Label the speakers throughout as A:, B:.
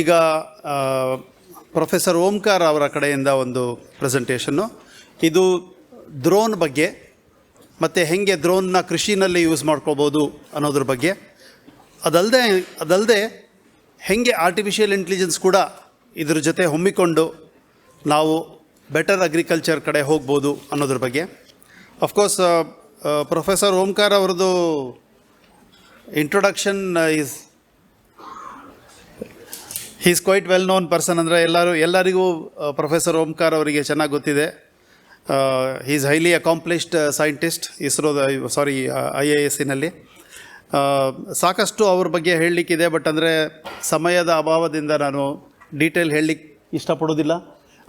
A: ಈಗ ಪ್ರೊಫೆಸರ್ ಓಂಕಾರ ಅವರ ಕಡೆಯಿಂದ ಒಂದು ಪ್ರೆಸೆಂಟೇಷನ್ನು ಇದು ಡ್ರೋನ್ ಬಗ್ಗೆ, ಮತ್ತು ಹೆಂಗೆ ಡ್ರೋನ್ನ ಕೃಷಿನಲ್ಲಿ ಯೂಸ್ ಮಾಡ್ಕೋಬೋದು ಅನ್ನೋದ್ರ ಬಗ್ಗೆ. ಅದಲ್ಲದೆ ಅದಲ್ಲದೆ ಹೆಂಗೆ ಆರ್ಟಿಫಿಷಿಯಲ್ ಇಂಟೆಲಿಜೆನ್ಸ್ ಕೂಡ ಇದ್ರ ಜೊತೆ ಹೊಮ್ಮಿಕೊಂಡು ನಾವು ಬೆಟರ್ ಅಗ್ರಿಕಲ್ಚರ್ ಕಡೆ ಹೋಗ್ಬೋದು ಅನ್ನೋದ್ರ ಬಗ್ಗೆ. ಅಫ್ಕೋರ್ಸ್ ಪ್ರೊಫೆಸರ್ ಓಂಕಾರ ಅವ್ರದ್ದು introduction is is quite well known person ಅಂದರೆ ಎಲ್ಲರೂ, ಎಲ್ಲರಿಗೂ ಪ್ರೊಫೆಸರ್ ಓಂಕಾರ್ ಅವರಿಗೆ ಚೆನ್ನಾಗಿ ಗೊತ್ತಿದೆ. ಈಸ್ ಹೈಲಿ ಅಕಾಂಪ್ಲಿಷ್ಡ್ ಸೈಂಟಿಸ್ಟ್ ಇಸ್ರೋದ ಸಾರಿ ಐ ಎ ಎಸ್ಸಿನಲ್ಲಿ ಸಾಕಷ್ಟು ಅವ್ರ ಬಗ್ಗೆ ಹೇಳಲಿಕ್ಕಿದೆ ಬಟ್ ಅಂದರೆ ಸಮಯದ ಅಭಾವದಿಂದ ನಾನು ಡೀಟೇಲ್ ಹೇಳಲಿಕ್ಕೆ ಇಷ್ಟಪಡೋದಿಲ್ಲ.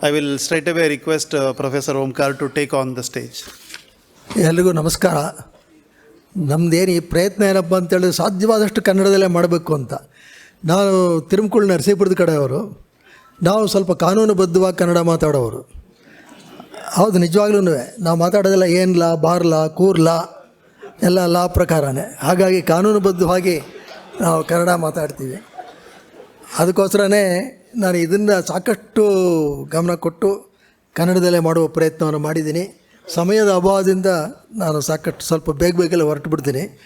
A: I will straight away request professor Omkar to take on the stage
B: ಎಲ್ರಿಗೂ ನಮಸ್ಕಾರ. ನಮ್ಮದೇನು ಈ ಪ್ರಯತ್ನ ಏನಪ್ಪ ಅಂತೇಳಿದ್ರೆ ಸಾಧ್ಯವಾದಷ್ಟು ಕನ್ನಡದಲ್ಲೇ ಮಾಡಬೇಕು ಅಂತ. ನಾನು ತಿರುಮಕುಳ್ ನರಸೀಪುರದ ಕಡೆಯವರು. ನಾವು ಸ್ವಲ್ಪ ಕಾನೂನುಬದ್ಧವಾಗಿ ಕನ್ನಡ ಮಾತಾಡೋರು. ಹೌದು ನಿಜವಾಗ್ಲೂ ನಾವು ಮಾತಾಡೋದೆಲ್ಲ ಲಾ ಕೂರ್ ಲಾ, ಎಲ್ಲ ಲಾ ಪ್ರಕಾರನೇ. ಹಾಗಾಗಿ ಕಾನೂನುಬದ್ಧವಾಗಿ ನಾವು ಕನ್ನಡ ಮಾತಾಡ್ತೀವಿ. ಅದಕ್ಕೋಸ್ಕರನೇ ನಾನು ಇದನ್ನು ಸಾಕಷ್ಟು ಗಮನ ಕೊಟ್ಟು ಕನ್ನಡದಲ್ಲೇ ಮಾಡುವ ಪ್ರಯತ್ನವನ್ನು ಮಾಡಿದ್ದೀನಿ. ಸಮಯದ ಅಭಾವದಿಂದ ನಾನು ಸಾಕಷ್ಟು ಸ್ವಲ್ಪ ಬೇಗ ಬೇಗಲೇ ಹೊರಟು ಬಿಡ್ತೀನಿ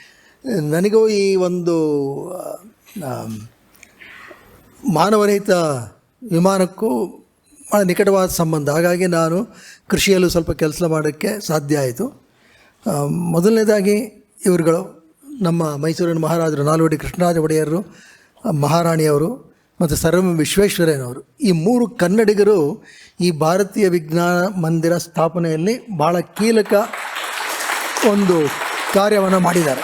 B: ನನಗೂ ಈ ಒಂದು ಮಾನವರಹಿತ ವಿಮಾನಕ್ಕೂ ಭಾಳ ನಿಕಟವಾದ ಸಂಬಂಧ. ಹಾಗಾಗಿ ನಾನು ಕೃಷಿಯಲ್ಲೂ ಸ್ವಲ್ಪ ಕೆಲಸ ಮಾಡೋಕ್ಕೆ ಸಾಧ್ಯ ಆಯಿತು. ಮೊದಲನೇದಾಗಿ ಇವರುಗಳು ನಮ್ಮ ಮೈಸೂರಿನ ಮಹಾರಾಜರು, ನಾಲ್ವಡಿ ಕೃಷ್ಣರಾಜ ಒಡೆಯರು ಮಹಾರಾಣಿಯವರು ಮತ್ತು ಸರ್ ಎಂ ವಿಶ್ವೇಶ್ವರಯ್ಯನವರು. ಈ ಮೂರು ಕನ್ನಡಿಗರು ಈ ಭಾರತೀಯ ವಿಜ್ಞಾನ ಮಂದಿರ ಸ್ಥಾಪನೆಯಲ್ಲಿ ಭಾಳ ಕೀಲಕ ಒಂದು ಕಾರ್ಯವನ್ನು ಮಾಡಿದ್ದಾರೆ.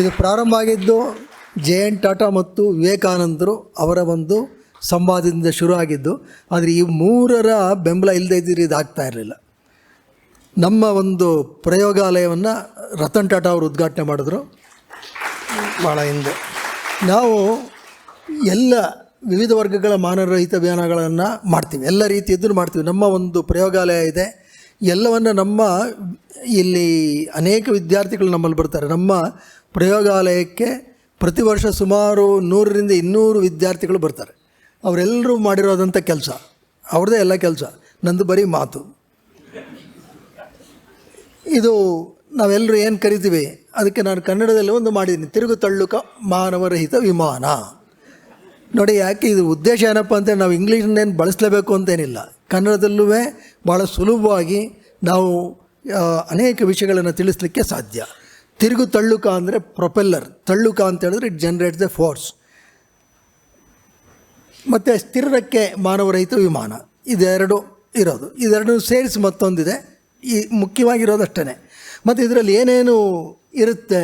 B: ಇದು ಪ್ರಾರಂಭ ಆಗಿದ್ದು ಜೆ ಎನ್ ಟಾಟಾ ಮತ್ತು ವಿವೇಕಾನಂದರು ಅವರ ಒಂದು ಸಂವಾದದಿಂದ ಶುರು ಆಗಿದ್ದು ಆದರೆ ಈ ಮೂರರ ಬೆಂಬಲ ಇಲ್ಲದೆ ಇದ್ದರೆ ಇದಾಗ್ತಾ ಇರಲಿಲ್ಲ. ನಮ್ಮ ಒಂದು ಪ್ರಯೋಗಾಲಯವನ್ನು ರತನ್ ಟಾಟಾ ಅವರು ಉದ್ಘಾಟನೆ ಮಾಡಿದ್ರು. ಭಾಳ ಹಿಂದೆ. ನಾವು ಎಲ್ಲ ವಿವಿಧ ವರ್ಗಗಳ ಮಾನವರಹಿತ ಅಭಿಯಾನಗಳನ್ನು ಮಾಡ್ತೀವಿ. ಎಲ್ಲ ರೀತಿಯದ್ದು ಮಾಡ್ತೀವಿ. ನಮ್ಮ ಒಂದು ಪ್ರಯೋಗಾಲಯ ಇದೆ. ಎಲ್ಲವನ್ನು ನಮ್ಮ ಇಲ್ಲಿ ಅನೇಕ ವಿದ್ಯಾರ್ಥಿಗಳು ನಮ್ಮಲ್ಲಿ ಬರ್ತಾರೆ. ನಮ್ಮ ಪ್ರಯೋಗಾಲಯಕ್ಕೆ ಪ್ರತಿ ವರ್ಷ ಸುಮಾರು ನೂರರಿಂದ ಇನ್ನೂರು ವಿದ್ಯಾರ್ಥಿಗಳು ಬರ್ತಾರೆ. ಅವರೆಲ್ಲರೂ ಮಾಡಿರೋದಂಥ ಕೆಲಸ. ಅವ್ರದ್ದೇ ಎಲ್ಲ ಕೆಲಸ. ನಂದು ಬರೀ ಮಾತು. ಇದು ನಾವೆಲ್ಲರೂ ಏನು ಕರಿತೀವಿ? ಅದಕ್ಕೆ ನಾನು ಕನ್ನಡದಲ್ಲಿ ಒಂದು ಮಾಡಿದ್ದೀನಿ. ತಿರುಗು ತಳ್ಳುಕ ಮಾನವರಹಿತ ವಿಮಾನ. ನೋಡಿ ಯಾಕೆ ಇದು ಉದ್ದೇಶ ಏನಪ್ಪ ಅಂತ ನಾವು ಇಂಗ್ಲೀಷನ್ನೇನು ಬಳಸಲೇಬೇಕು ಅಂತೇನಿಲ್ಲ. ಕನ್ನಡದಲ್ಲೂ ಭಾಳ ಸುಲಭವಾಗಿ ನಾವು ಅನೇಕ ವಿಷಯಗಳನ್ನು ತಿಳಿಸ್ಲಿಕ್ಕೆ ಸಾಧ್ಯ. ತಿರುಗು ತಳ್ಳುಕ ಅಂದರೆ ಪ್ರೊಪೆಲ್ಲರ್. ತಳ್ಳುಕ ಅಂತ ಹೇಳಿದ್ರೆ ಇಟ್ ಜನರೇಟ್ಸ್ ದ ಫೋರ್ಸ್ ಮತ್ತು ಸ್ಥಿರಕ್ಕೆ ಮಾನವರಹಿತ ವಿಮಾನ. ಇದೆರಡು ಇರೋದು. ಇದೆರಡು ಸೇರಿಸಿ ಮತ್ತೊಂದಿದೆ. ಈ ಮುಖ್ಯವಾಗಿರೋದು ಅಷ್ಟೇ ಮತ್ತು ಇದರಲ್ಲಿ ಏನೇನು ಇರುತ್ತೆ?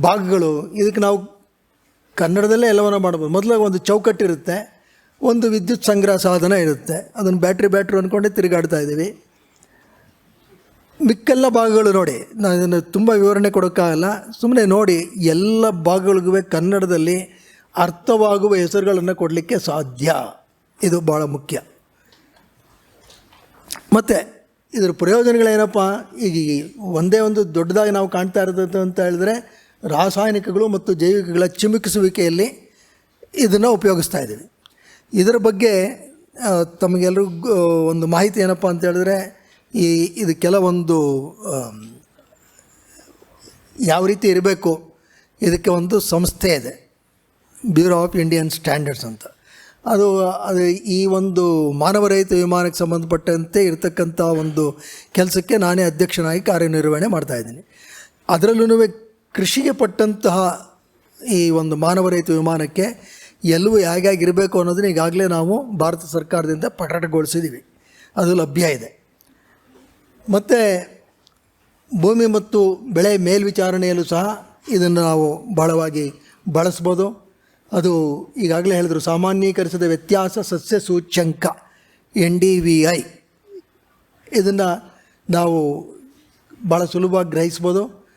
B: ಭಾಗಗಳು. ಇದಕ್ಕೆ ನಾವು ಕನ್ನಡದಲ್ಲೇ ಎಲ್ಲವನ್ನ ಮಾಡ್ಬೋದು. ಮೊದಲಾಗ ಒಂದು ಚೌಕಟ್ಟಿರುತ್ತೆ. ಒಂದು ವಿದ್ಯುತ್ ಸಂಗ್ರಹ ಸಾಧನ ಇರುತ್ತೆ. ಅದನ್ನು ಬ್ಯಾಟ್ರಿ ಬ್ಯಾಟ್ರಿ ಅಂದ್ಕೊಂಡೇ ತಿರುಗಾಡ್ತಾ ಇದ್ದೀವಿ. ಮಿಕ್ಕೆಲ್ಲ ಭಾಗಗಳು ನೋಡಿ. ನಾನು ಇದನ್ನು ತುಂಬ ವಿವರಣೆ ಕೊಡೋಕ್ಕಾಗಲ್ಲ. ಸುಮ್ಮನೆ ನೋಡಿ, ಎಲ್ಲ ಭಾಗಗಳಿಗೂ ಕನ್ನಡದಲ್ಲಿ ಅರ್ಥವಾಗುವ ಹೆಸರುಗಳನ್ನು ಕೊಡಲಿಕ್ಕೆ ಸಾಧ್ಯ. ಇದು ಭಾಳ ಮುಖ್ಯ. ಮತ್ತು, ಇದರ ಪ್ರಯೋಜನಗಳೇನಪ್ಪ? ಈಗ ಒಂದೇ ಒಂದು ದೊಡ್ಡದಾಗಿ ನಾವು ಕಾಣ್ತಾ ಇರೋದು ಅಂತ ಹೇಳಿದ್ರೆ, ರಾಸಾಯನಿಕಗಳು ಮತ್ತು ಜೈವಿಕಗಳ ಚಿಮುಕಿಸುವಿಕೆಯಲ್ಲಿ ಇದನ್ನು ಉಪಯೋಗಿಸ್ತಾ ಇದ್ದೀವಿ. ಇದರ ಬಗ್ಗೆ ತಮಗೆಲ್ಲರಿಗೂ ಒಂದು ಮಾಹಿತಿ ಏನಪ್ಪ ಅಂತ ಹೇಳಿದ್ರೆ ಈ ಇದು ಕೆಲವೊಂದು ಯಾವ ರೀತಿ ಇರಬೇಕು, ಇದಕ್ಕೆ ಒಂದು ಸಂಸ್ಥೆ ಇದೆ, ಬ್ಯೂರೋ ಆಫ್ ಇಂಡಿಯನ್ ಸ್ಟ್ಯಾಂಡರ್ಡ್ಸ್ ಅಂತ. ಅದು ಅದು ಈ ಒಂದು ಮಾನವರಹಿತ ವಿಮಾನಕ್ಕೆ ಸಂಬಂಧಪಟ್ಟಂತೆ ಇರತಕ್ಕಂಥ ಒಂದು ಕೆಲಸಕ್ಕೆ ನಾನೇ ಅಧ್ಯಕ್ಷನಾಗಿ ಕಾರ್ಯನಿರ್ವಹಣೆ ಮಾಡ್ತಾಯಿದ್ದೀನಿ ಅದರಲ್ಲೂ ಕೃಷಿಗೆ ಪಟ್ಟಂತಹ ಈ ಒಂದು ಮಾನವರಹಿತ ವಿಮಾನಕ್ಕೆ ಎಲ್ಲವೂ ಹೇಗಾಗಿರಬೇಕು ಅನ್ನೋದನ್ನ ಈಗಾಗಲೇ ನಾವು ಭಾರತ ಸರ್ಕಾರದಿಂದ ಪ್ರಕಟಗೊಳಿಸಿದ್ದೀವಿ. ಅದು ಲಭ್ಯ ಇದೆ. ಮತ್ತು ಭೂಮಿ ಮತ್ತು ಬೆಳೆ ಮೇಲ್ವಿಚಾರಣೆಯಲ್ಲೂ ಸಹ ಇದನ್ನು ನಾವು ಬಹಳವಾಗಿ ಬಳಸ್ಬೋದು. ಅದು ಈಗಾಗಲೇ ಹೇಳಿದ್ರು ಸಾಮಾನ್ಯೀಕರಿಸಿದ ವ್ಯತ್ಯಾಸ ಸಸ್ಯ ಸೂಚ್ಯಂಕ ಎನ್ ಡಿ ವಿ ಐ. ಇದನ್ನು ನಾವು ಭಾಳ ಸುಲಭವಾಗಿ ಗ್ರಹಿಸ್ಬೋದು.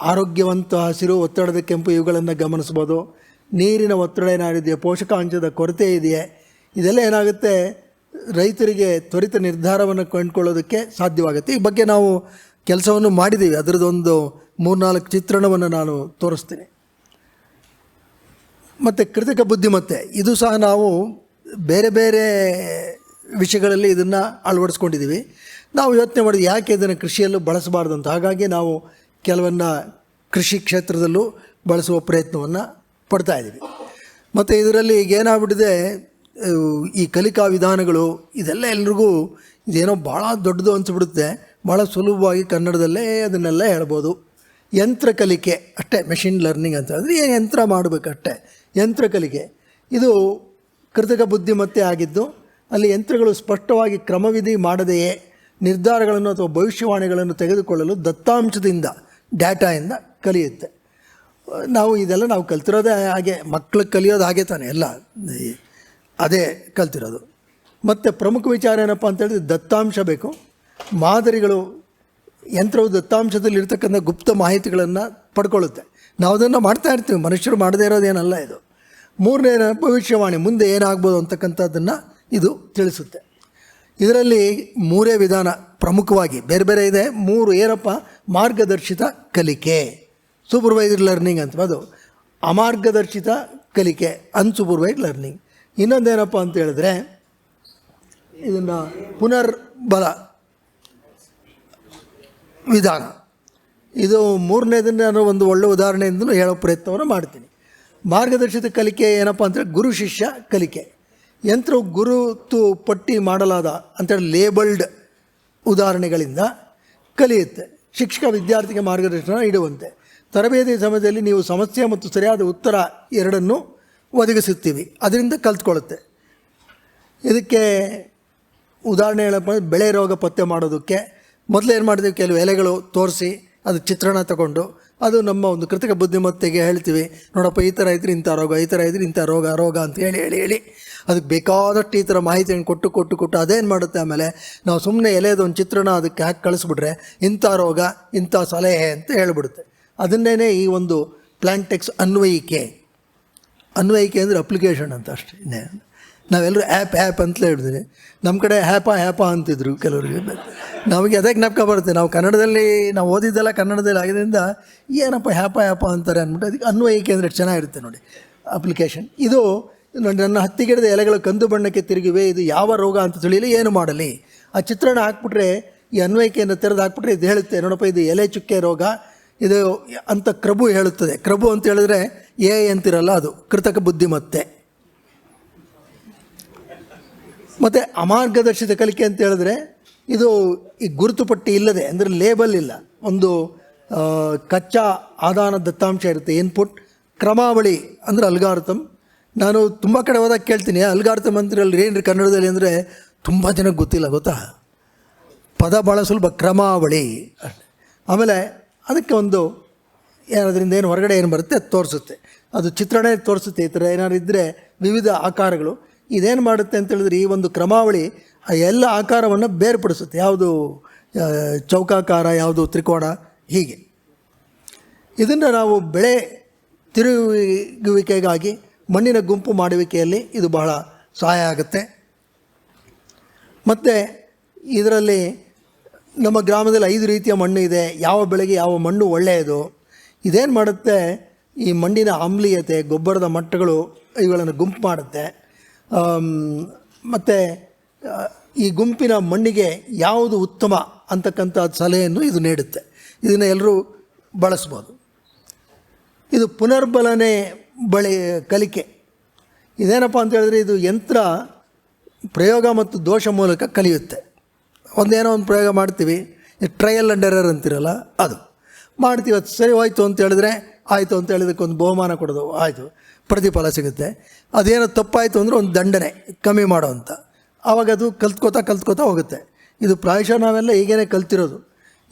B: ಆರೋಗ್ಯವಂತ ಹಸಿರು ಒತ್ತಡದ ಕೆಂಪು ಇವುಗಳನ್ನು ಗಮನಿಸ್ಬೋದು. ನೀರಿನ ಒತ್ತಡ ಏನಾಗಿದೆಯೋ, ಪೋಷಕಾಂಶದ ಕೊರತೆ ಇದೆಯೇ, ಇದೆಲ್ಲ ಏನಾಗುತ್ತೆ? ರೈತರಿಗೆ ತ್ವರಿತ ನಿರ್ಧಾರವನ್ನು ಕಂಡುಕೊಳ್ಳೋದಕ್ಕೆ ಸಾಧ್ಯವಾಗುತ್ತೆ. ಈ ಬಗ್ಗೆ ನಾವು ಕೆಲಸವನ್ನು ಮಾಡಿದ್ದೀವಿ. ಅದರದ್ದೊಂದು ಮೂರ್ನಾಲ್ಕು ಚಿತ್ರಣವನ್ನು ನಾನು ತೋರಿಸ್ತೀನಿ. ಮತ್ತು ಕೃತಕ ಬುದ್ಧಿಮತ್ತೆ. ಇದು ಸಹ ನಾವು ಬೇರೆ ಬೇರೆ ವಿಷಯಗಳಲ್ಲಿ ಇದನ್ನು ಅಳವಡಿಸ್ಕೊಂಡಿದ್ದೀವಿ. ನಾವು ಯೋಚನೆ ಮಾಡಿದ್ವಿ ಯಾಕೆ ಇದನ್ನು ಕೃಷಿಯಲ್ಲೂ ಬಳಸಬಾರ್ದು ಅಂತ. ಹಾಗಾಗಿ ನಾವು ಕೆಲವನ್ನ ಕೃಷಿ ಕ್ಷೇತ್ರದಲ್ಲೂ ಬಳಸುವ ಪ್ರಯತ್ನವನ್ನು ಪಡ್ತಾ ಇದ್ದೀವಿ. ಮತ್ತು ಇದರಲ್ಲಿ ಈಗ ಏನಾಗ್ಬಿಟ್ಟಿದೆ ಈ ಕಲಿಕಾ ವಿಧಾನಗಳು ಇದೆಲ್ಲ ಎಲ್ರಿಗೂ ಇದೇನೋ ಭಾಳ ದೊಡ್ಡದು ಅನಿಸ್ಬಿಡುತ್ತೆ. ಭಾಳ ಸುಲಭವಾಗಿ ಕನ್ನಡದಲ್ಲೇ ಅದನ್ನೆಲ್ಲ ಹೇಳ್ಬೋದು. ಯಂತ್ರ ಕಲಿಕೆ ಅಷ್ಟೇ ಮೆಷಿನ್ ಲರ್ನಿಂಗ್ ಅಂತ ಅಂದರೆ ಯಂತ್ರ ಮಾಡಬೇಕಷ್ಟೇ ಯಂತ್ರ ಕಲಿಕೆ. ಇದು ಕೃತಕ ಬುದ್ಧಿಮತ್ತೆ ಆಗಿದ್ದು, ಅಲ್ಲಿ ಯಂತ್ರಗಳು ಸ್ಪಷ್ಟವಾಗಿ ಕ್ರಮವಿಧಿ ಮಾಡದೆಯೇ ನಿರ್ಧಾರಗಳನ್ನು ಅಥವಾ ಭವಿಷ್ಯವಾಣಿಗಳನ್ನು ತೆಗೆದುಕೊಳ್ಳಲು ದತ್ತಾಂಶದಿಂದ ಡಾಟಾಯಿಂದ ಕಲಿಯುತ್ತೆ. ನಾವು ಇದೆಲ್ಲ ನಾವು ಕಲ್ತಿರೋದೇ ಹಾಗೆ ಮಕ್ಕಳು ಕಲಿಯೋದು ಹಾಗೆ ತಾನೆ. ಎಲ್ಲ ಅದೇ ಕಲ್ತಿರೋದು. ಮತ್ತು ಪ್ರಮುಖ ವಿಚಾರ ಏನಪ್ಪ ಅಂತ ಹೇಳಿದ್ರೆ ದತ್ತಾಂಶ ಬೇಕು. ಮಾದರಿಗಳು, ಯಂತ್ರವು ದತ್ತಾಂಶದಲ್ಲಿ ಇರ್ತಕ್ಕಂಥ ಗುಪ್ತ ಮಾಹಿತಿಗಳನ್ನು ಪಡ್ಕೊಳ್ಳುತ್ತೆ. ನಾವು ಅದನ್ನು ಮಾಡ್ತಾ ಇರ್ತೀವಿ, ಮನುಷ್ಯರು ಮಾಡದೇ ಇರೋದೇನಲ್ಲ ಇದು. ಮೂರನೇ ಭವಿಷ್ಯವಾಣಿ, ಮುಂದೆ ಏನಾಗ್ಬೋದು ಅಂತಕ್ಕಂಥದ್ದನ್ನು ಇದು ತಿಳಿಸುತ್ತೆ. ಇದರಲ್ಲಿ ಮೂರೇ ವಿಧಾನ ಪ್ರಮುಖವಾಗಿ, ಬೇರೆ ಬೇರೆ ಇದೆ. ಮೂರು ಏನಪ್ಪ, ಮಾರ್ಗದರ್ಶಿತ ಕಲಿಕೆ. ಸೂಪರ್ವೈಸ್ಡ್ ಲರ್ನಿಂಗ್ ಅಂತ, ಅದು ಅಮಾರ್ಗದರ್ಶಿತ ಕಲಿಕೆ ಅನ್ಸೂಪರ್ವೈಸ್ಡ್ ಲರ್ನಿಂಗ್ ಇನ್ನೊಂದೇನಪ್ಪ ಅಂತ ಹೇಳಿದ್ರೆ, ಇದನ್ನು ಪುನರ್ಬಲ ವಿಧಾನ. ಇದು ಮೂರನೇದನ್ನು ನಾನು ಒಂದು ಒಳ್ಳೆ ಉದಾಹರಣೆಯಿಂದಲೂ ಹೇಳೋ ಪ್ರಯತ್ನವನ್ನು ಮಾಡ್ತೀನಿ. ಮಾರ್ಗದರ್ಶಿತ ಕಲಿಕೆ ಏನಪ್ಪ ಅಂತೇಳಿ ಗುರು ಶಿಷ್ಯ ಕಲಿಕೆ. ಯಂತ್ರ ಗುರುತು ಪಟ್ಟಿ ಮಾಡಲಾದ ಅಂತೇಳಿ ಲೇಬಲ್ಡ್ ಉದಾಹರಣೆಗಳಿಂದ ಕಲಿಯುತ್ತೆ. ಶಿಕ್ಷಕ ವಿದ್ಯಾರ್ಥಿಗೆ ಮಾರ್ಗದರ್ಶನ ನೀಡುವಂತೆ. ತರಬೇತಿ ಸಮಯದಲ್ಲಿ ನೀವು ಸಮಸ್ಯೆ ಮತ್ತು ಸರಿಯಾದ ಉತ್ತರ ಎರಡನ್ನೂ ಒದಗಿಸುತ್ತೀವಿ. ಅದರಿಂದ ಕಲ್ತ್ಕೊಳ್ಳುತ್ತೆ. ಇದಕ್ಕೆ ಉದಾಹರಣೆ ಹೇಳಪ್ಪ ಬೆಳೆ ರೋಗ ಪತ್ತೆ ಮಾಡೋದಕ್ಕೆ ಮೊದಲು ಏನು ಮಾಡಿದ್ವಿ? ಕೆಲವು ಎಲೆಗಳು ತೋರಿಸಿ ಅದು ಚಿತ್ರಣ ತಗೊಂಡು ಅದು ನಮ್ಮ ಒಂದು ಕೃತಕ ಬುದ್ಧಿಮತ್ತೆಗೆ ಹೇಳ್ತೀವಿ. ನೋಡಪ್ಪ, ಈ ಥರ ಇದ್ರೆ ಇಂಥ ರೋಗ, ಈ ಥರ ಇದ್ರೆ ಇಂಥ ರೋಗ ರೋಗ ಅಂತ ಹೇಳಿ ಹೇಳಿ ಹೇಳಿ. ಅದಕ್ಕೆ ಬೇಕಾದಷ್ಟು ಈ ಥರ ಮಾಹಿತಿಯನ್ನು ಕೊಟ್ಟು ಕೊಟ್ಟು ಕೊಟ್ಟು ಅದೇನು ಮಾಡುತ್ತೆ ಆಮೇಲೆ ನಾವು ಸುಮ್ಮನೆ ಎಲೆದು ಒಂದು ಚಿತ್ರಣ ಅದಕ್ಕೆ ಹಾಕಿ ಕಳಿಸ್ಬಿಟ್ರೆ ಇಂಥ ರೋಗ, ಇಂಥ ಸಲಹೆ ಅಂತ ಹೇಳ್ಬಿಡುತ್ತೆ. ಅದನ್ನೇ ಈ ಒಂದು ಪ್ಲಾಂಟೆಕ್ಸ್ ಅನ್ವಯಿಕೆ. ಅನ್ವಯಿಕೆ ಅಂದರೆ ಅಪ್ಲಿಕೇಶನ್ ಅಂತ ಅಷ್ಟೇ ಇನ್ನೇನು ನಾವೆಲ್ಲರೂ ಆ್ಯಪ್ ಆ್ಯಪ್ ಅಂತಲೇ ಹೇಳಿದ್ರೆ ನಮ್ಮ ಕಡೆ ಹ್ಯಾಪ ಹ್ಯಾಪ ಅಂತಿದ್ರು ಕೆಲವರಿಗೆ. ನಮಗೆ ಅದೇ ಜ್ಞಾಪಕ ಬರುತ್ತೆ, ನಾವು ಕನ್ನಡದಲ್ಲಿ, ನಾವು ಓದಿದ್ದೆಲ್ಲ ಕನ್ನಡದಲ್ಲಿ ಆಗಿದ್ದರಿಂದ ಏನಪ್ಪ ಹ್ಯಾಪ ಹ್ಯಾಪ ಅಂತಾರೆ ಅಂದ್ಬಿಟ್ಟು ಅದಕ್ಕೆ ಅನ್ವಯಿಕೆ ಅಂದರೆ ಚೆನ್ನಾಗಿರುತ್ತೆ ನೋಡಿ, ಅಪ್ಲಿಕೇಶನ್. ಇದು ನೋಡಿ, ನನ್ನ ಹತ್ತಿಗಿಡದ ಎಲೆಗಳು ಕಂದು ಬಣ್ಣಕ್ಕೆ ತಿರುಗಿವೆ, ಇದು ಯಾವ ರೋಗ ಅಂತ ತಿಳಿಯಲಿ, ಏನು ಮಾಡಲಿ. ಆ ಚಿತ್ರಣ ಹಾಕ್ಬಿಟ್ರೆ, ಈ ಅನ್ವಯಿಕೆಯನ್ನು ತೆರೆದು ಹಾಕ್ಬಿಟ್ರೆ ಇದು ಹೇಳುತ್ತೆ, ನೋಡಪ್ಪ, ಇದು ಎಲೆ ಚುಕ್ಕೆ ರೋಗ ಇದು ಅಂತ ಕ್ರಭು ಹೇಳುತ್ತದೆ. ಕ್ರಭು ಅಂತ ಹೇಳಿದ್ರೆ ಎ ಅಂತಿರಲ್ಲ ಅದು. ಕೃತಕ ಬುದ್ಧಿಮತ್ತೆ ಮತ್ತು. ಅಮಾರ್ಗದರ್ಶಿತ ಕಲಿಕೆ ಅಂತ ಹೇಳಿದ್ರೆ ಇದು ಈ ಗುರುತುಪಟ್ಟಿ ಇಲ್ಲದೆ, ಅಂದರೆ ಲೇಬಲ್ ಇಲ್ಲ. ಒಂದು ಕಚ್ಚಾ ಆದಾನ ದತ್ತಾಂಶ ಇರುತ್ತೆ ಇನ್ಪುಟ್ ಕ್ರಮಾವಳಿ ಅಂದರೆ ಅಲ್ಗಾರ್ತಮ್. ನಾನು ತುಂಬ ಕಡೆ ಹೋದಾಗ ಕೇಳ್ತೀನಿ ಅಲ್ಗಾರ್ತಮ್ ಅಂತಿರಲ್ಲಿ ಏನ್ರಿ ಕನ್ನಡದಲ್ಲಿ ಅಂದರೆ ತುಂಬ ಜನಕ್ಕೆ ಗೊತ್ತಿಲ್ಲ, ಗೊತ್ತಾ? ಪದ ಭಾಳ ಸುಲಭ ಕ್ರಮಾವಳಿ. ಆಮೇಲೆ ಅದಕ್ಕೆ ಒಂದು ಏನಾದ್ರಿಂದ ಏನು ಹೊರಗಡೆ ಏನು ಬರುತ್ತೆ ಅದು ತೋರಿಸುತ್ತೆ. ಅದು ಚಿತ್ರಣ ತೋರಿಸುತ್ತೆ, ಈ ಥರ ಏನಾದ್ರು ಇದ್ದರೆ ವಿವಿಧ ಆಕಾರಗಳು. ಇದೇನು ಮಾಡುತ್ತೆ ಅಂತ ಹೇಳಿದ್ರೆ ಈ ಒಂದು ಕ್ರಮಾವಳಿ ಆ ಎಲ್ಲ ಆಕಾರವನ್ನು ಬೇರ್ಪಡಿಸುತ್ತೆ. ಯಾವುದು ಚೌಕಾಕಾರ, ಯಾವುದು ತ್ರಿಕೋಣ, ಹೀಗೆ. ಇದನ್ನು ನಾವು ಬೆಳೆ ತಿರುಗುವಿಕೆಗಾಗಿ, ಮಣ್ಣಿನ ಗುಂಪು ಮಾಡುವಿಕೆಯಲ್ಲಿ ಇದು ಬಹಳ ಸಹಾಯ ಆಗುತ್ತೆ. ಮತ್ತು ಇದರಲ್ಲಿ ನಮ್ಮ ಗ್ರಾಮದಲ್ಲಿ ಐದು ರೀತಿಯ ಮಣ್ಣು ಇದೆ. ಯಾವ ಬೆಳೆಗೆ ಯಾವ ಮಣ್ಣು ಒಳ್ಳೆಯದು? ಇದೇನು ಮಾಡುತ್ತೆ? ಈ ಮಣ್ಣಿನ ಆಮ್ಲೀಯತೆ, ಗೊಬ್ಬರದ ಮಟ್ಟಗಳು ಇವುಗಳನ್ನು ಗುಂಪು ಮಾಡುತ್ತೆ. ಮತ್ತು ಈ ಗುಂಪಿನ ಮಣ್ಣಿಗೆ ಯಾವುದು ಉತ್ತಮ ಅಂತಕ್ಕಂಥ ಸಲಹೆಯನ್ನು ಇದು ನೀಡುತ್ತೆ. ಇದನ್ನು ಎಲ್ಲರೂ ಬಳಸ್ಬೋದು. ಇದು ಪುನರ್ಬಲನೆ ಬಳಿ, ಕಲಿಕೆ. ಇದೇನಪ್ಪ ಅಂತ ಹೇಳಿದ್ರೆ ಇದು ಯಂತ್ರ ಪ್ರಯೋಗ ಮತ್ತು ದೋಷ ಮೂಲಕ ಕಲಿಯುತ್ತೆ. ಒಂದೇನೋ ಒಂದು ಪ್ರಯೋಗ ಮಾಡ್ತೀವಿ. ಟ್ರಯಲ್ ಅಂಡ್ ಎರರ್ ಅಂತಿರಲ್ಲ, ಅದು. ಮಾಡ್ತೀವಿ, ಅದು ಸರಿ ಹೋಯ್ತು ಅಂತ ಹೇಳಿದ್ರೆ, ಆಯಿತು ಅಂತ ಹೇಳಿದಕ್ಕೆ ಒಂದು ಬಹುಮಾನ ಕೊಡೋದು, ಆಯಿತು. ಪ್ರತಿಫಲ ಸಿಗುತ್ತೆ. ಅದೇನೋ ತಪ್ಪಾಯಿತು ಅಂದರೆ ಒಂದು ದಂಡನೆ, ಕಮ್ಮಿ ಮಾಡೋ ಅಂತ. ಆವಾಗ ಅದು ಕಲ್ತ್ಕೋತಾ ಕಲ್ತ್ಕೋತಾ ಹೋಗುತ್ತೆ. ಇದು ಪ್ರಾಯಶಃ ನಾವೆಲ್ಲ ಈಗೇನೆ ಕಲ್ತಿರೋದು.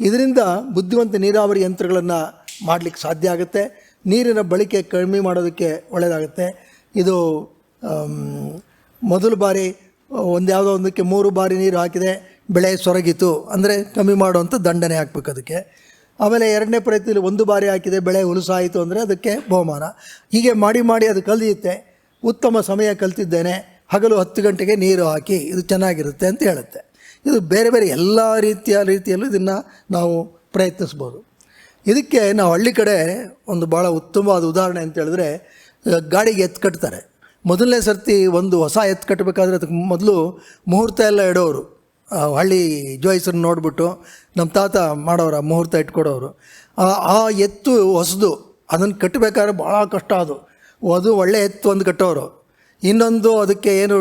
B: ಇದರಿಂದ ಬುದ್ಧಿವಂತ ನೀರಾವರಿ ಯಂತ್ರಗಳನ್ನು ಮಾಡಲಿಕ್ಕೆ ಸಾಧ್ಯ ಆಗುತ್ತೆ. ನೀರಿನ ಬಳಕೆ ಕಡಿಮೆ ಮಾಡೋದಕ್ಕೆ ಒಳ್ಳೆಯದಾಗುತ್ತೆ ಇದು ಮೊದಲು ಬಾರಿ ಒಂದು ಯಾವುದೋ ಒಂದಕ್ಕೆ ಮೂರು ಬಾರಿ ನೀರು ಹಾಕಿದೆ ಬೆಳೆ ಸೊರಗಿತು ಅಂದರೆ ಕಮ್ಮಿ ಮಾಡುವಂಥ ದಂಡನೆ ಹಾಕ್ಬೇಕು ಅದಕ್ಕೆ. ಆಮೇಲೆ ಎರಡನೇ ಪ್ರಯತ್ನದಲ್ಲಿ ಒಂದು ಬಾರಿ ಹಾಕಿದೆ ಬೆಳೆ ಹುಲಸಾಯಿತು ಅಂದರೆ ಅದಕ್ಕೆ ಬಹುಮಾನ. ಹೀಗೆ ಮಾಡಿ ಮಾಡಿ ಅದು ಕಲಿಯುತ್ತೆ ಉತ್ತಮ ಸಮಯ ಕಲ್ತಿದ್ದೇನೆ. ಹಗಲು ಹತ್ತು ಗಂಟೆಗೆ ನೀರು ಹಾಕಿ ಇದು ಚೆನ್ನಾಗಿರುತ್ತೆ ಅಂತ ಹೇಳುತ್ತೆ. ಇದು ಬೇರೆ ಬೇರೆ ಎಲ್ಲ ರೀತಿಯ ರೀತಿಯಲ್ಲೂ ಇದನ್ನು ನಾವು ಪ್ರಯತ್ನಿಸ್ಬೋದು. ಇದಕ್ಕೆ ನಾವು ಹಳ್ಳಿ ಕಡೆ ಒಂದು ಭಾಳ ಉತ್ತಮವಾದ ಉದಾಹರಣೆ ಅಂತ ಹೇಳಿದ್ರೆ ಗಾಡಿಗೆ ಎತ್ತು ಕಟ್ತಾರೆ. ಮೊದಲನೇ ಸರ್ತಿ ಒಂದು ಹೊಸ ಎತ್ತು ಕಟ್ಟಬೇಕಾದ್ರೆ ಅದಕ್ಕೆ ಮೊದಲು ಮುಹೂರ್ತ ಎಲ್ಲ ಇಡೋರು. ಹಳ್ಳಿ ಜೋಯಿಸರನ್ನ ನೋಡಿಬಿಟ್ಟು ನಮ್ಮ ತಾತ ಮಾಡೋರು, ಮುಹೂರ್ತ ಇಟ್ಕೊಡೋರು. ಆ ಎತ್ತು ಹೊಸದು, ಅದನ್ನು ಕಟ್ಟಬೇಕಾದ್ರೆ ಭಾಳ ಕಷ್ಟ ಅದು. ಅದು ಒಳ್ಳೆ ಎತ್ತು ಒಂದು ಕಟ್ಟೋರು. ಇನ್ನೊಂದು ಅದಕ್ಕೆ ಏನು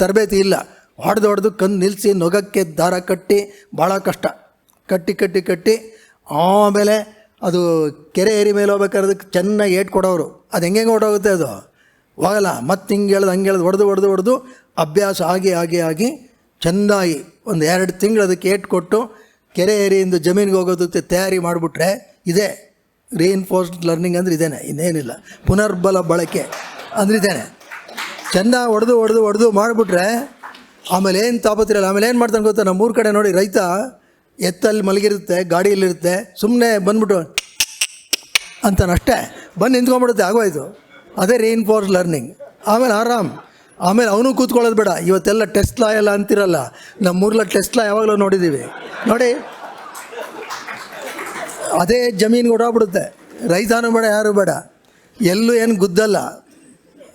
B: ತರಬೇತಿ ಇಲ್ಲ. ಹೊಡೆದು ಹೊಡೆದು ಕಂದು ನಿಲ್ಲಿಸಿ ನೊಗಕ್ಕೆ ದಾರ ಕಟ್ಟಿ ಭಾಳ ಕಷ್ಟ. ಕಟ್ಟಿ ಕಟ್ಟಿ ಕಟ್ಟಿ, ಆಮೇಲೆ ಅದು ಕೆರೆ ಏರಿ ಮೇಲೆ ಹೋಗ್ಬೇಕಾದ್ರೆ ಅದಕ್ಕೆ ಚೆನ್ನಾಗಿ ಏಟ್ ಕೊಡೋರು. ಅದು ಹೆಂಗೆ ಹೊಡೋಗುತ್ತೆ ಅದು? ಹೋಗಲ್ಲ. ಮತ್ತೆ ಹಿಂಗೆ ಹೇಳ್ದು, ಹಂಗೆ ಹೇಳ್ದು, ಹೊಡೆದು ಹೊಡೆದು ಹೊಡೆದು, ಅಭ್ಯಾಸ ಆಗಿ ಆಗಿ ಆಗಿ ಚೆನ್ನಾಗಿ ಒಂದು ಎರಡು ತಿಂಗಳು ಅದಕ್ಕೆ ಏಟ್ ಕೊಟ್ಟು ಕೆರೆ ಏರಿಯಿಂದ ಜಮೀನಿಗೆ ಹೋಗೋದಕ್ಕೆ ತಯಾರಿ ಮಾಡಿಬಿಟ್ರೆ ಇದೇ. ರೀಇನ್ಫೋರ್ಸ್ಡ್ ಲರ್ನಿಂಗ್ ಅಂದರೆ ಇದೇನೆ, ಇನ್ನೇನಿಲ್ಲ. ಪುನರ್ಬಲ ಬಳಕೆ ಅಂದರೆ ಇದೇನೆ. ಚೆಂದ ಹೊಡೆದು ಹೊಡೆದು ಹೊಡೆದು ಮಾಡಿಬಿಟ್ರೆ ಆಮೇಲೆ ಏನು ತಾಪತ್ತಿರಲ್ಲ ಆಮೇಲೆ ಏನು ಮಾಡ್ತಾನೆ ಗೊತ್ತಾ? ನಮ್ಮ ಊರ ಕಡೆ ನೋಡಿ ರೈತ ಎತ್ತಲ್ಲಿ ಮಲಗಿರುತ್ತೆ, ಗಾಡಿಯಲ್ಲಿರುತ್ತೆ ಸುಮ್ಮನೆ ಬಂದ್ಬಿಟ್ಟು ಅಂತಾನಷ್ಟೇ ಬಂದು ನಿಂತ್ಕೊಂಡ್ಬಿಡುತ್ತೆ, ಆಗೋಯ್ತು. ಅದೇ ರೀಇನ್ಫೋರ್ಸ್ ಲರ್ನಿಂಗ್ ಆಮೇಲೆ ಆರಾಮ್. ಆಮೇಲೆ ಅವನು ಕೂತ್ಕೊಳ್ಳೋದು ಬೇಡ. ಇವತ್ತೆಲ್ಲ ಟೆಸ್ಟ್ಲಾ ಎಲ್ಲ ಅಂತಿರಲ್ಲ. ನಮ್ಮೂರ್ಲ ಟೆಸ್ಟ್ಲಾ ಯಾವಾಗಲೂ ನೋಡಿದ್ದೀವಿ. ನೋಡಿ. ಅದೇ ಜಮೀನು ಓಡಾಡ್ಬಿಡುತ್ತೆ ರೈತನೂ ಬೇಡ, ಯಾರು ಬೇಡ. ಎಲ್ಲೂ ಏನು ಗುದ್ದಲ್ಲ.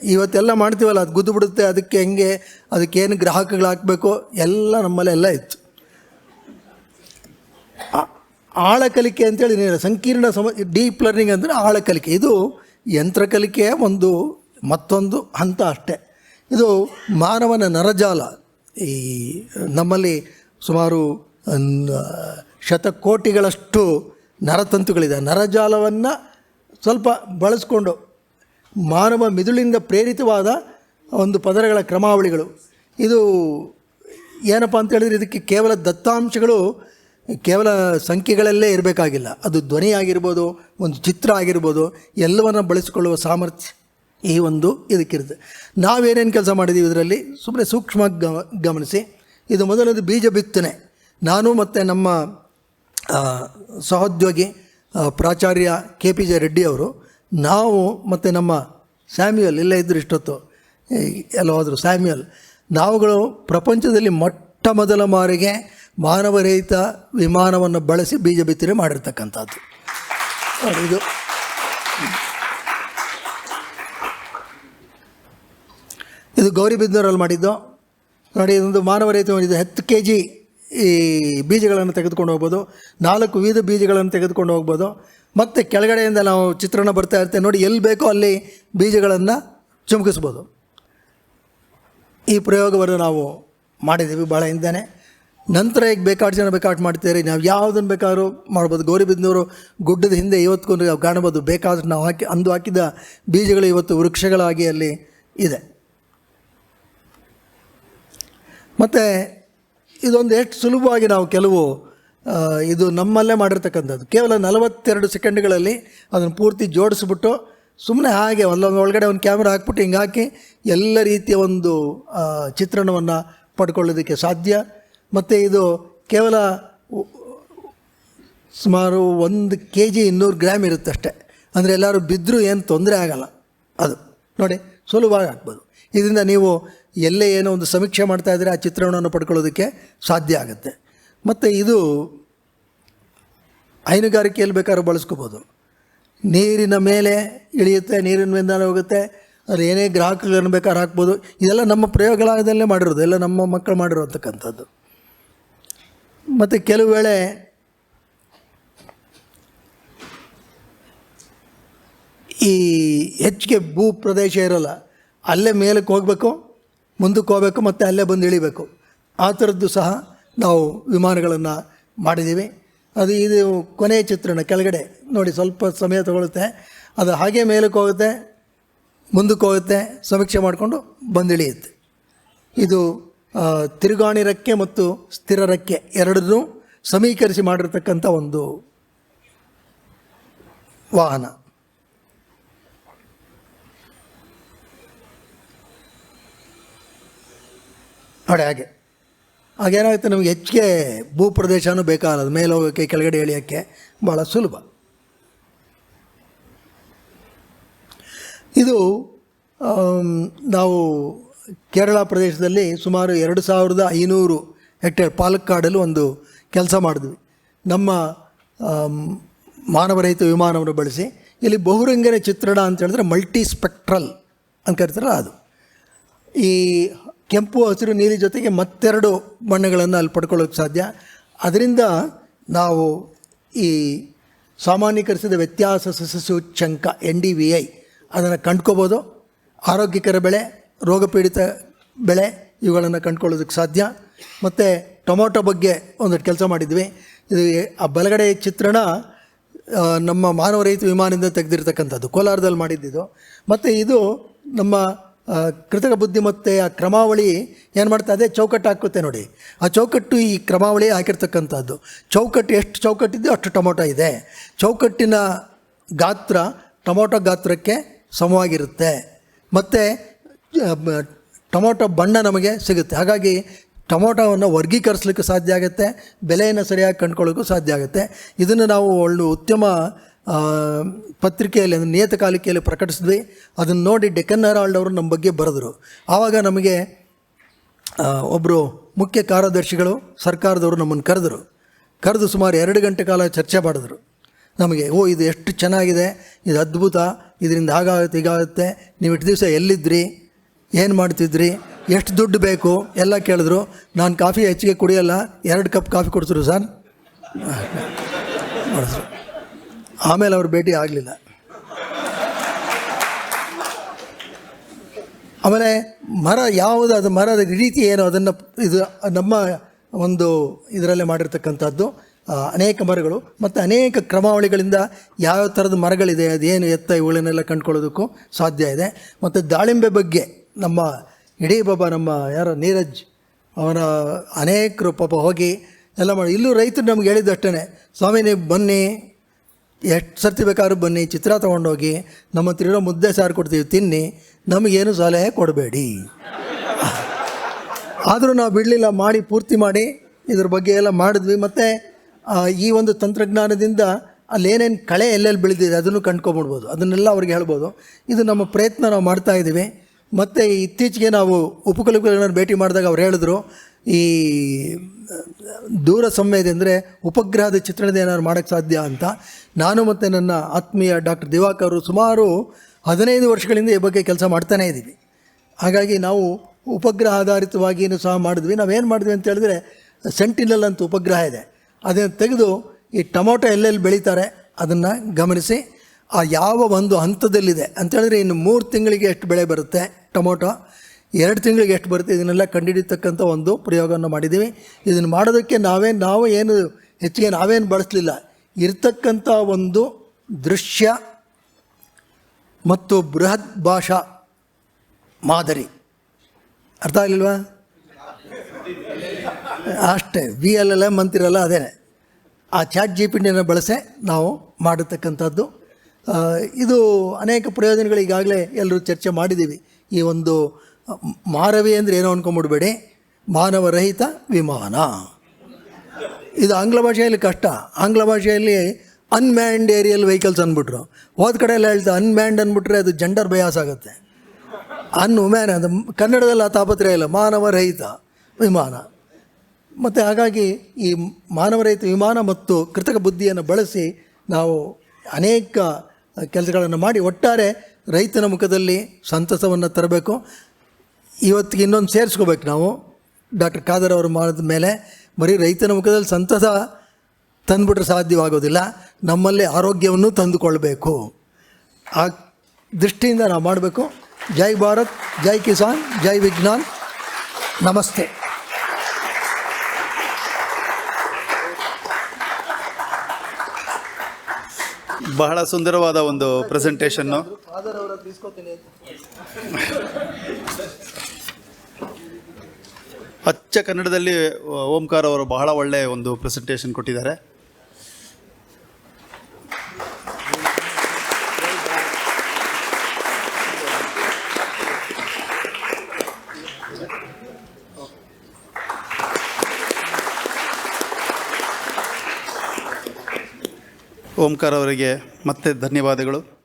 B: ಇವತ್ತೆಲ್ಲ ಮಾಡ್ತೀವಲ್ಲ, ಅದು ಗುದ್ದು ಬಿಡುತ್ತೆ, ಅದಕ್ಕೆ ಹೆಂಗೆ ಅದಕ್ಕೇನು ಗ್ರಾಹಕಗಳು ಹಾಕಬೇಕು, ಎಲ್ಲ ನಮ್ಮಲ್ಲಿ ಎಲ್ಲ ಇತ್ತು. ಆಳ ಕಲಿಕೆ ಅಂತೇಳಿ ಸಂಕೀರ್ಣ ಸಮ ಡೀಪ್ ಲರ್ನಿಂಗ್ ಅಂದರೆ ಆಳ ಕಲಿಕೆ ಇದು ಯಂತ್ರ ಕಲಿಕೆಯ ಒಂದು ಮತ್ತೊಂದು ಹಂತ ಅಷ್ಟೇ. ಇದು ಮಾನವನ ನರಜಾಲ. ಈ ನಮ್ಮಲ್ಲಿ ಸುಮಾರು ಶತಕೋಟಿಗಳಷ್ಟು ನರತಂತುಗಳಿದೆ. ನರಜಾಲವನ್ನು ಸ್ವಲ್ಪ ಬಳಸ್ಕೊಂಡು ಮಾನವ ಮಿದುಳಿಂದ ಪ್ರೇರಿತವಾದ ಒಂದು ಪದರಗಳ ಕ್ರಮಾವಳಿಗಳು. ಇದು ಏನಪ್ಪ ಅಂತ ಹೇಳಿದ್ರೆ ಇದಕ್ಕೆ ಕೇವಲ ದತ್ತಾಂಶಗಳು, ಕೇವಲ ಸಂಖ್ಯೆಗಳಲ್ಲೇ ಇರಬೇಕಾಗಿಲ್ಲ. ಅದು ಧ್ವನಿ ಆಗಿರ್ಬೋದು ಒಂದು ಚಿತ್ರ ಆಗಿರ್ಬೋದು, ಎಲ್ಲವನ್ನು ಬಳಸಿಕೊಳ್ಳುವ ಸಾಮರ್ಥ್ಯ ಈ ಒಂದು ಇದಕ್ಕಿರುತ್ತೆ ನಾವೇನೇನು ಕೆಲಸ ಮಾಡಿದ್ದೀವಿ ಇದರಲ್ಲಿ ಸುಮ್ಮನೆ ಸೂಕ್ಷ್ಮವಾಗಿ ಗಮ, ಗಮನಿಸಿ. ಇದು ಮೊದಲನೇದು ಬೀಜ ಬಿತ್ತನೆ. ನಾನು ಮತ್ತು ನಮ್ಮ ಸಹೋದ್ಯೋಗಿ ಪ್ರಾಚಾರ್ಯ ಕೆ ಪಿ ಜೆ ರೆಡ್ಡಿ ಅವರು, ನಾವು ಮತ್ತು ನಮ್ಮ ಸ್ಯಾಮ್ಯುಯಲ್, ಇಲ್ಲೇ ಇದ್ದರು ಇಷ್ಟೊತ್ತು ಎಲ್ಲ ಹೋದರು ಸ್ಯಾಮ್ಯುಯಲ್, ನಾವುಗಳು ಪ್ರಪಂಚದಲ್ಲಿ ಮೊಟ್ಟ ಮೊದಲ ಮಾರಿಗೆ ಮಾನವರಹಿತ ವಿಮಾನವನ್ನು ಬಳಸಿ ಬೀಜ ಬಿತ್ತನೆ ಮಾಡಿರ್ತಕ್ಕಂಥದ್ದು. ಇದು ಇದು ಗೌರಿಬಿದ್ನೂರಲ್ಲಿ ಮಾಡಿದ್ದು. ನೋಡಿ, ಇದೊಂದು ಮಾನವರಹಿತ ಇದು ಹತ್ತು ಕೆ ಜಿ ಈ ಬೀಜಗಳನ್ನು ತೆಗೆದುಕೊಂಡು ಹೋಗ್ಬೋದು. ನಾಲ್ಕು ವಿವಿಧ ಬೀಜಗಳನ್ನು ತೆಗೆದುಕೊಂಡು ಹೋಗ್ಬೋದು. ಮತ್ತು ಕೆಳಗಡೆಯಿಂದ ನಾವು ಚಿತ್ರಣ ಬರ್ತಾ ಇರ್ತೇವೆ ನೋಡಿ, ಎಲ್ಲಿ ಬೇಕೋ ಅಲ್ಲಿ ಬೀಜಗಳನ್ನು ಚುಮುಕಿಸ್ಬೋದು. ಈ ಪ್ರಯೋಗವನ್ನು ನಾವು ಮಾಡಿದ್ದೀವಿ ಭಾಳ ಹಿಂದೆ ನಂತರ ಈಗ ಬೇಕಾಡು ಜನ ಬೇಕಾಟ್ ಮಾಡ್ತೀರಿ. ನಾವು ಯಾವುದನ್ನು ಬೇಕಾದ್ರೂ ಮಾಡ್ಬೋದು. ಗೌರಿಬಿದ್ನೂರು ಗುಡ್ಡದ ಹಿಂದೆ ಇವತ್ತು ಕಾಣಬೋದು ಬೇಕಾದ್ರೆ ನಾವು ಹಾಕಿ, ಅಂದು ಹಾಕಿದ ಬೀಜಗಳು ಇವತ್ತು ವೃಕ್ಷಗಳಾಗಿ ಅಲ್ಲಿ ಇದೆ. ಮತ್ತು ಇದೊಂದು ಎಷ್ಟು ಸುಲಭವಾಗಿ ನಾವು ಕೆಲವು ಇದು ನಮ್ಮಲ್ಲೇ ಮಾಡಿರ್ತಕ್ಕಂಥದ್ದು. ಕೇವಲ ನಲವತ್ತೆರಡು ಸೆಕೆಂಡ್ಗಳಲ್ಲಿ ಅದನ್ನು ಪೂರ್ತಿ ಜೋಡಿಸ್ಬಿಟ್ಟು ಸುಮ್ಮನೆ ಹಾಗೆ ಒಂದೊಂದು ಒಳಗಡೆ ಒಂದು ಕ್ಯಾಮ್ರಾ ಹಾಕ್ಬಿಟ್ಟು ಹಿಂಗೆ ಹಾಕಿ ಎಲ್ಲ ರೀತಿಯ ಒಂದು ಚಿತ್ರಣವನ್ನು ಪಡ್ಕೊಳ್ಳೋದಕ್ಕೆ ಸಾಧ್ಯ. ಮತ್ತು ಇದು ಕೇವಲ ಸುಮಾರು ಒಂದು ಕೆ ಜಿ ಇನ್ನೂರು ಗ್ರಾಮ್ ಇರುತ್ತೆ ಅಷ್ಟೇ ಅಂದರೆ ಎಲ್ಲರೂ ಬಿದ್ದರೂ ಏನು ತೊಂದರೆ ಆಗಲ್ಲ. ಅದು. ನೋಡಿ, ಸುಲಭವಾಗಿ ಹಾಕ್ಬೋದು. ಇದರಿಂದ ನೀವು ಎಲ್ಲೇ ಏನೋ ಒಂದು ಸಮೀಕ್ಷೆ ಮಾಡ್ತಾ ಇದ್ದರೆ ಆ ಚಿತ್ರಣವನ್ನು ಪಡ್ಕೊಳ್ಳೋದಕ್ಕೆ ಸಾಧ್ಯ ಆಗುತ್ತೆ. ಮತ್ತು ಇದು ಹೈನುಗಾರಿಕೆಯಲ್ಲಿ ಬೇಕಾದ್ರೂ ಬಳಸ್ಕೋಬೋದು. ನೀರಿನ ಮೇಲೆ ಇಳಿಯುತ್ತೆ, ನೀರಿನ ಮೇಲೆ ಹೋಗುತ್ತೆ ಅದು ಏನೇ ಗ್ರಾಹಕಗಳನ್ನು ಬೇಕಾದ್ರೆ ಹಾಕ್ಬೋದು. ಇದೆಲ್ಲ ನಮ್ಮ ಪ್ರಯೋಗಾಲಯದಲ್ಲೇ ಮಾಡಿರೋದು, ಎಲ್ಲ ನಮ್ಮ ಮಕ್ಕಳು ಮಾಡಿರೋತಕ್ಕಂಥದ್ದು ಮತ್ತು ಕೆಲವು ವೇಳೆ ಈ ಹೆಚ್ಚಿಗೆ ಭೂ ಪ್ರದೇಶ ಇರೋಲ್ಲ ಅಲ್ಲೇ ಮೇಲಕ್ಕೆ ಹೋಗಬೇಕು, ಮುಂದಕ್ಕೆ ಹೋಗಬೇಕು, ಮತ್ತು ಅಲ್ಲೇ ಬಂದು ಇಳಿಬೇಕು. ಆ ಥರದ್ದು ಸಹ ನಾವು ವಿಮಾನಗಳನ್ನು ಮಾಡಿದ್ದೀವಿ. ಅದು ಇದು ಕೊನೆಯ ಚಿತ್ರಣ, ಕೆಳಗಡೆ ನೋಡಿ ಸ್ವಲ್ಪ ಸಮಯ ತಗೊಳುತ್ತೆ. ಅದು ಹಾಗೆ ಮೇಲಕ್ಕೆ ಹೋಗುತ್ತೆ, ಮುಂದಕ್ಕೆ ಹೋಗುತ್ತೆ, ಸಮೀಕ್ಷೆ ಮಾಡಿಕೊಂಡು ಬಂದಿಳಿಯುತ್ತೆ ಇದು ತಿರುಗಾಣಿ ರೆಕ್ಕೆ ಮತ್ತು ಸ್ಥಿರ ರೆಕ್ಕೆ ಎರಡನ್ನೂ ಸಮೀಕರಿಸಿ ಮಾಡಿರ್ತಕ್ಕಂಥ ಒಂದು ವಾಹನ. ನೋಡಿ ಹಾಗೆ. ಹಾಗೇನಾಗುತ್ತೆ, ನಮಗೆ ಹೆಚ್ಚಿಗೆ ಭೂ ಪ್ರದೇಶನೂ ಬೇಕಾಗಲ್ಲ ಮೇಲೆ ಹೋಗೋಕ್ಕೆ ಕೆಳಗಡೆ ಇಳಿಯೋಕ್ಕೆ ಭಾಳ ಸುಲಭ. ಇದು ನಾವು ಕೇರಳ ಪ್ರದೇಶದಲ್ಲಿ ಸುಮಾರು ಎರಡು ಸಾವಿರದ ಐನೂರು ಹೆಕ್ಟೇರ್ ಪಾಲಕ್ಕಾಡಲ್ಲಿ ಒಂದು ಕೆಲಸ ಮಾಡಿದ್ವಿ. ನಮ್ಮ ಮಾನವರಹಿತ ವಿಮಾನವನ್ನು ಬಳಸಿ, ಇಲ್ಲಿ ಬಹುರಂಗನ ಚಿತ್ರಣ ಅಂತ ಹೇಳಿದ್ರೆ ಮಲ್ಟಿ ಸ್ಪೆಕ್ಟ್ರಲ್ ಅಂತ ಕರಿತಾರಲ್ಲ ಅದು. ಈ ಕೆಂಪು ಹಸಿರು ನೀಲಿ ಜೊತೆಗೆ ಮತ್ತೆರಡು ಬಣ್ಣಗಳನ್ನು ಅಲ್ಲಿ ಪಡ್ಕೊಳ್ಳೋಕ್ಕೆ ಸಾಧ್ಯ. ಅದರಿಂದ ನಾವು ಈ ಸಾಮಾನ್ಯೀಕರಿಸಿದ ವ್ಯತ್ಯಾಸ ಸೂಚ್ಯಂಕ ಎನ್ ಡಿ ವಿ ಐ ಅದನ್ನು ಕಂಡ್ಕೋಬೋದು. ಆರೋಗ್ಯಕರ ಬೆಳೆ, ರೋಗಪೀಡಿತ ಬೆಳೆ ಇವುಗಳನ್ನು ಕಂಡ್ಕೊಳ್ಳೋದಕ್ಕೆ ಸಾಧ್ಯ. ಮತ್ತು ಟೊಮೊಟೊ ಬಗ್ಗೆ ಒಂದಷ್ಟು ಕೆಲಸ ಮಾಡಿದ್ವಿ. ಇದು ಆ ಬಲಗಡೆ ಚಿತ್ರಣ ನಮ್ಮ ಮಾನವ ರಹಿತ ವಿಮಾನದಿಂದ ತೆಗೆದಿರ್ತಕ್ಕಂಥದ್ದು. ಕೋಲಾರದಲ್ಲಿ ಮಾಡಿದ್ದಿದ್ದು ಮತ್ತು ಇದು ನಮ್ಮ ಕೃತಕ ಬುದ್ಧಿಮತ್ತೆಯ ಕ್ರಮಾವಳಿ ಏನು ಮಾಡ್ತಾ ಅದೇ ಚೌಕಟ್ಟು ಹಾಕುತ್ತೆ ನೋಡಿ. ಆ ಚೌಕಟ್ಟು ಈ ಕ್ರಮಾವಳಿ ಹಾಕಿರ್ತಕ್ಕಂಥದ್ದು. ಚೌಕಟ್ಟು ಎಷ್ಟು ಚೌಕಟ್ಟಿದೆಯೋ ಅಷ್ಟು ಟೊಮೊಟೊ ಇದೆ. ಚೌಕಟ್ಟಿನ ಗಾತ್ರ ಟೊಮೊಟೊ ಗಾತ್ರಕ್ಕೆ ಸಮವಾಗಿರುತ್ತೆ. ಮತ್ತು ಟೊಮೊಟೊ ಬಣ್ಣ ನಮಗೆ ಸಿಗುತ್ತೆ. ಹಾಗಾಗಿ ಟೊಮೊಟೊವನ್ನು ವರ್ಗೀಕರಿಸಲಿಕ್ಕೆ ಸಾಧ್ಯ ಆಗುತ್ತೆ. ಬೆಲೆಯನ್ನು ಸರಿಯಾಗಿ ಕಂಡ್ಕೊಳ್ಳೋಕ್ಕೂ ಸಾಧ್ಯ ಆಗುತ್ತೆ. ಇದನ್ನು ನಾವು ಒಳ್ಳೆ ಉತ್ತಮ ಪತ್ರಿಕೆಯಲ್ಲಿ ಅಂದರೆ ನಿಯತಕಾಲಿಕೆಯಲ್ಲಿ ಪ್ರಕಟಿಸಿದ್ವಿ. ಅದನ್ನು ನೋಡಿ ಡೆಕ್ಕನ್ ಹೆರಾಲ್ಡ್ ಅವರು ನಮ್ಮ ಬಗ್ಗೆ ಬರೆದರು. ಆವಾಗ ನಮಗೆ ಒಬ್ಬರು ಮುಖ್ಯ ಕಾರ್ಯದರ್ಶಿಗಳು ಸರ್ಕಾರದವರು ನಮ್ಮನ್ನು ಕರೆದರು. ಕರೆದು ಸುಮಾರು ಎರಡು ಗಂಟೆ ಕಾಲ ಚರ್ಚೆ ಮಾಡಿದ್ರು. ನಮಗೆ, ಓ, ಇದು ಎಷ್ಟು ಚೆನ್ನಾಗಿದೆ, ಇದು ಅದ್ಭುತ, ಇದರಿಂದ ಹಾಗಾಗುತ್ತೆ, ಹೀಗಾಗುತ್ತೆ, ನೀವು ಇಷ್ಟು ದಿವಸ ಎಲ್ಲಿದ್ದಿರಿ ಏನು ಮಾಡ್ತಿದ್ರಿ, ಎಷ್ಟು ದುಡ್ಡು ಬೇಕು, ಎಲ್ಲ ಕೇಳಿದ್ರು. ನಾನು ಕಾಫಿ ಹೆಚ್ಚಿಗೆ ಕುಡಿಯಲ್ಲ, ಎರಡು ಕಪ್ ಕಾಫಿ ಕೊಡ್ಸಿದ್ರು, ಸರ್. ಮಾಡಿದ್ರು. ಆಮೇಲೆ ಅವ್ರ ಭೇಟಿ ಆಗಲಿಲ್ಲ. ಆಮೇಲೆ ಮರ ಯಾವುದು, ಅದು ಮರದ ರೀತಿ ಏನು, ಅದನ್ನು ಇದು ನಮ್ಮ ಒಂದು ಇದರಲ್ಲೇ ಮಾಡಿರ್ತಕ್ಕಂಥದ್ದು ಅನೇಕ ಮರಗಳು ಮತ್ತು ಅನೇಕ ಕ್ರಮಾವಳಿಗಳಿಂದ ಯಾವ ಥರದ ಮರಗಳಿದೆ ಅದೇನು ಎತ್ತ, ಇವುಗಳನ್ನೆಲ್ಲ ಕಂಡುಕೊಳ್ಳೋದಕ್ಕೂ ಸಾಧ್ಯ ಇದೆ. ಮತ್ತು ದಾಳಿಂಬೆ ಬಗ್ಗೆ ನಮ್ಮ ಇಡೀ ಬಾಬಾ ನಮ್ಮ ಯಾರೋ, ನೀರಜ್ ಅವನ ಅನೇಕರು ಪಾಪ ಹೋಗಿ ಎಲ್ಲ ಮಾಡಿ, ಇಲ್ಲೂ ರೈತರು ನಮ್ಗೆ ಹೇಳಿದ್ದಷ್ಟೇ ಸ್ವಾಮಿ, ನೀವು ಬನ್ನಿ ಎಷ್ಟು ಸರ್ತಿ ಬೇಕಾದ್ರೂ ಬನ್ನಿ, ಚಿತ್ರ ತೊಗೊಂಡೋಗಿ, ನಮ್ಮ ಹತ್ರ ಇರೋ ಮುದ್ದೆ ಸಾರು ಕೊಡ್ತೀವಿ, ತಿನ್ನಿ, ನಮಗೇನು ಸಲಹೆ ಕೊಡಬೇಡಿ. ಆದರೂ ನಾವು ಬಿಡಲಿಲ್ಲ, ಮಾಡಿ ಪೂರ್ತಿ ಮಾಡಿ, ಇದ್ರ ಬಗ್ಗೆ ಎಲ್ಲ ಮಾಡಿದ್ವಿ. ಮತ್ತು ಈ ಒಂದು ತಂತ್ರಜ್ಞಾನದಿಂದ ಅಲ್ಲೇನೇನು ಕಳೆ ಎಲ್ಲೆಲ್ಲಿ ಬೆಳೆದಿದೆ ಅದನ್ನು ಕಂಡ್ಕೊಂಬಿಡ್ಬೋದು. ಅದನ್ನೆಲ್ಲ ಅವ್ರಿಗೆ ಹೇಳ್ಬೋದು. ಇದು ನಮ್ಮ ಪ್ರಯತ್ನ ನಾವು ಮಾಡ್ತಾ ಇದ್ದೀವಿ ಮತ್ತು ಇತ್ತೀಚೆಗೆ ನಾವು ಉಪಕುಲಗಳನ್ನು ಭೇಟಿ ಮಾಡಿದಾಗ ಅವ್ರು ಹೇಳಿದ್ರು ಈ ದೂರ ಸಂವೇದಿ ಅಂದರೆ ಉಪಗ್ರಹದ ಚಿತ್ರಣದ ಏನಾದ್ರು ಮಾಡೋಕ್ಕೆ ಸಾಧ್ಯ ಅಂತ ನಾನು ಮತ್ತು ನನ್ನ ಆತ್ಮೀಯ ಡಾಕ್ಟರ್ ದಿವಾಕರ್ ಅವರು ಸುಮಾರು ಹದಿನೈದು ವರ್ಷಗಳಿಂದ ಈ ಬಗ್ಗೆ ಕೆಲಸ ಮಾಡ್ತಾನೇ ಇದ್ದೀವಿ. ಹಾಗಾಗಿ ನಾವು ಉಪಗ್ರಹ ಆಧಾರಿತವಾಗಿಯೂ ಸಹ ಮಾಡಿದ್ವಿ. ನಾವೇನು ಮಾಡಿದ್ವಿ ಅಂತ ಹೇಳಿದ್ರೆ ಸೆಂಟಿನಲ್ ಅಂತ ಉಪಗ್ರಹ ಇದೆ. ಅದನ್ನು ತೆಗೆದು ಈ ಟೊಮೊಟೊ ಎಲ್ಲೆಲ್ಲಿ ಬೆಳೀತಾರೆ ಅದನ್ನು ಗಮನಿಸಿ, ಆ ಯಾವ ಒಂದು ಹಂತದಲ್ಲಿದೆ ಅಂತೇಳಿದ್ರೆ ಇನ್ನು ಮೂರು ತಿಂಗಳಿಗೆ ಎಷ್ಟು ಬೆಳೆ ಬರುತ್ತೆ ಟೊಮೊಟೊ? ಎರಡು ತಿಂಗಳಿಗೆ ಎಷ್ಟು ಬರುತ್ತೆ? ಇದನ್ನೆಲ್ಲ ಕಂಡುಹಿಡಿತಕ್ಕಂಥ ಒಂದು ಪ್ರಯೋಗವನ್ನು ಮಾಡಿದ್ದೀವಿ. ಇದನ್ನು ಮಾಡೋದಕ್ಕೆ ನಾವೇ, ನಾವು ಏನು ಹೆಚ್ಚಿಗೆ ನಾವೇನು ಬಳಸಲಿಲ್ಲ. ಇರ್ತಕ್ಕಂಥ ಒಂದು ದೃಶ್ಯ ಮತ್ತು ಬೃಹತ್ ಭಾಷಾ ಮಾದರಿ. ಅರ್ಥ ಆಗಲಿಲ್ವಾ? ಅಷ್ಟೇ ವಿ ಎಲ್ ಎಲ್ ಎಂ ಅಂತಿರಲ್ಲ ಅದೇ ಆ ಚಾಟ್ ಜಿ ಪಿ ಬಳಸೆ ನಾವು ಮಾಡತಕ್ಕಂಥದ್ದು. ಇದು ಅನೇಕ ಪ್ರಯೋಜನಗಳು ಈಗಾಗಲೇ ಎಲ್ಲರೂ ಚರ್ಚೆ ಮಾಡಿದ್ದೀವಿ. ಈ ಒಂದು ಮಾರವಿ ಅಂದರೆ ಏನೋ ಅಂದ್ಕೊಂಬಿಡ್ಬೇಡಿ ಮಾನವರಹಿತ ವಿಮಾನ. ಇದು ಆಂಗ್ಲ ಭಾಷೆಯಲ್ಲಿ ಕಷ್ಟ. ಆಂಗ್ಲ ಭಾಷೆಯಲ್ಲಿ ಅನ್ಮ್ಯಾಂಡ್ ಏರಿಯಲ್ ವೆಹಿಕಲ್ಸ್ ಅಂದ್ಬಿಟ್ರು. ಹೋದ ಕಡೆ ಎಲ್ಲ ಹೇಳ್ತಾ ಅನ್ಮ್ಯಾಂಡ್ ಅಂದ್ಬಿಟ್ರೆ ಅದು ಜೆಂಡರ್ ಬಯಾಸ್ ಆಗುತ್ತೆ. ಅನ್ ವುಮ್ಯಾನ್ ಅದು ಕನ್ನಡದಲ್ಲಿ ಆ ತಾಪತ್ರೆ ಇಲ್ಲ. ಮಾನವರಹಿತ ವಿಮಾನ. ಮತ್ತು ಹಾಗಾಗಿ ಈ ಮಾನವರಹಿತ ವಿಮಾನ ಮತ್ತು ಕೃತಕ ಬುದ್ಧಿಯನ್ನು ಬಳಸಿ ನಾವು ಅನೇಕ ಕೆಲಸಗಳನ್ನು ಮಾಡಿ, ಒಟ್ಟಾರೆ ರೈತನ ಮುಖದಲ್ಲಿ ಸಂತಸವನ್ನು ತರಬೇಕು. ಇವತ್ತಿಗೆ ಇನ್ನೊಂದು ಸೇರಿಸ್ಕೋಬೇಕು ನಾವು. ಡಾಕ್ಟರ್ ಖಾದರ್ ಅವರು ಮಾಡಿದ ಮೇಲೆ ಬರೀ ರೈತನ ಮುಖದಲ್ಲಿ ಸಂತಸ ತಂದುಬಿಟ್ರೆ ಸಾಧ್ಯವಾಗೋದಿಲ್ಲ. ನಮ್ಮಲ್ಲಿ ಆರೋಗ್ಯವನ್ನು ತಂದುಕೊಳ್ಬೇಕು. ಆ ದೃಷ್ಟಿಯಿಂದ ನಾವು ಮಾಡಬೇಕು. ಜೈ ಭಾರತ್, ಜೈ ಕಿಸಾನ್, ಜೈ ವಿಜ್ಞಾನ್. ನಮಸ್ತೆ.
A: ಬಹಳ ಸುಂದರವಾದ ಒಂದು ಪ್ರೆಸೆಂಟೇಷನ್ನು ಅಚ್ಚ ಕನ್ನಡದಲ್ಲಿ ಓಂಕಾರ ಅವರು ಬಹಳ ಒಳ್ಳೆಯ ಒಂದು ಪ್ರೆಸೆಂಟೇಷನ್ ಕೊಟ್ಟಿದ್ದಾರೆ. ಓಂಕಾರ ಅವರಿಗೆ ಮತ್ತೆ ಧನ್ಯವಾದಗಳು.